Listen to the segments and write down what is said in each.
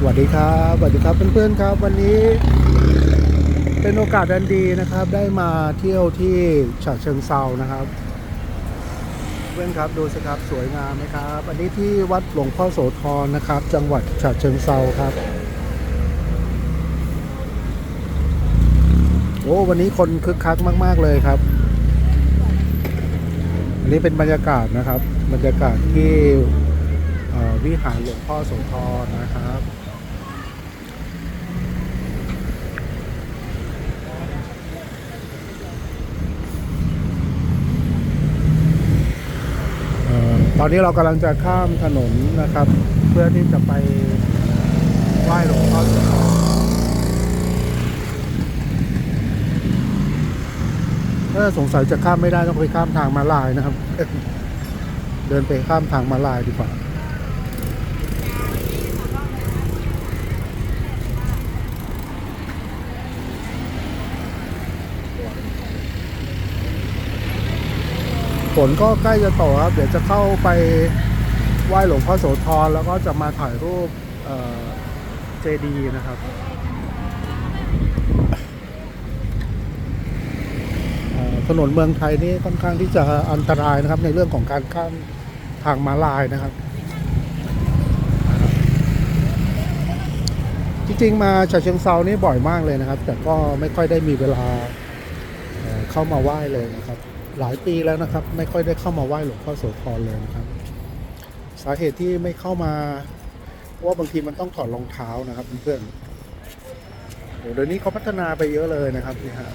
สวัสดีครับสวัสดีครับเพื่อนๆครับ วันนี้เป็นโอกาสอันดีนะครับ ได้มาเที่ยวที่ฉะเชิงเซานะครับ เพื่อนครับดูสิครับสวยงามไหมครับอันนี้ที่วัดหลวงพ่อโสธรนะครับ จังหวัดฉะเชิงเซาครับโอ้วันนี้คนคึกคักมาก ๆเลยครับ อันนี้เป็นบรรยากาศนะครับ บรรยากาศที่วิหารหลวงพ่อโสธรนะครับ ตอนนี้เรากำลังจะข้ามถนนนะครับ เพื่อที่จะไปไหว้หลวงพ่อเสธรถ้าสงสัยจะข้ามไม่ได้ต้องไปข้ามทางมาลายนะครับ เดินไปข้ามทางมาลายดีกว่า ฝนก็ใกล้จะตกครับ เดี๋ยวจะเข้าไปไหว้หลวงพ่อโสธรแล้วก็จะมาถ่ายรูปเจดีนะครับถนนเมืองไทยนี่ค่อนข้างที่จะอันตรายนะครับ ในเรื่องของการข้ามทางม้าลายนะครับ จริงๆมาฉะเชิงเซานี่บ่อยมากเลยนะครับ แต่ก็ไม่ค่อยได้มีเวลาเข้ามาไหว้เลยนะครับ หลายปีแล้วนะครับ ไม่ค่อยได้เข้ามาไหว้หลวงพ่อโสธรเลยนะครับ สาเหตุที่ไม่เข้ามาเพราะว่าบางทีมันต้องถอดรองเท้านะครับเพื่อนเดี๋ยวนี้เขาพัฒนาไปเยอะเลยนะครับนี่ฮะ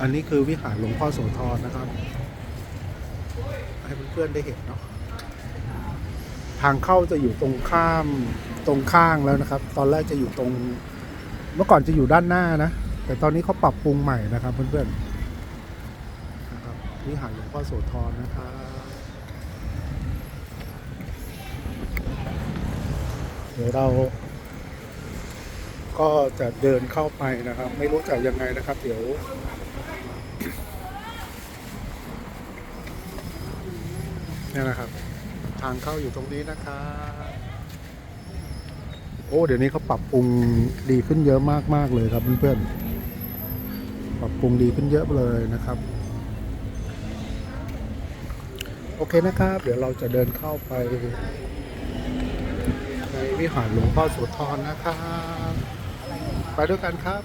อันนี้คือวิหารหลวงพ่อโสธรนะครับ ให้เพื่อนๆได้เห็นเนาะทางเข้าจะอยู่ตรงข้ามตรงข้างแล้วนะครับ ตอนแรกจะอยู่ตรง เมื่อก่อนจะอยู่ด้านหน้านะ แต่ตอนนี้เขาปรับปรุงใหม่นะครับเพื่อนๆ วิหารหลวงพ่อโสธรนะครับเดี๋ยวเราก็จะเดินเข้าไปนะครับ ไม่รู้จะยังไงนะครับ เดี๋ยว นี่นะครับ ทางเข้าอยู่ตรงนี้นะครับโอ้เดี๋ยวนี้เขาปรับปรุงดีขึ้นเยอะมากๆเลยครับเพื่อนๆปรับปรุงดีขึ้นเยอะเลยนะครับ โอเคนะครับ เดี๋ยวเราจะเดินเข้าไปในวิหารหลวงพ่อโสธรนะครับ ไปด้วยกันครับ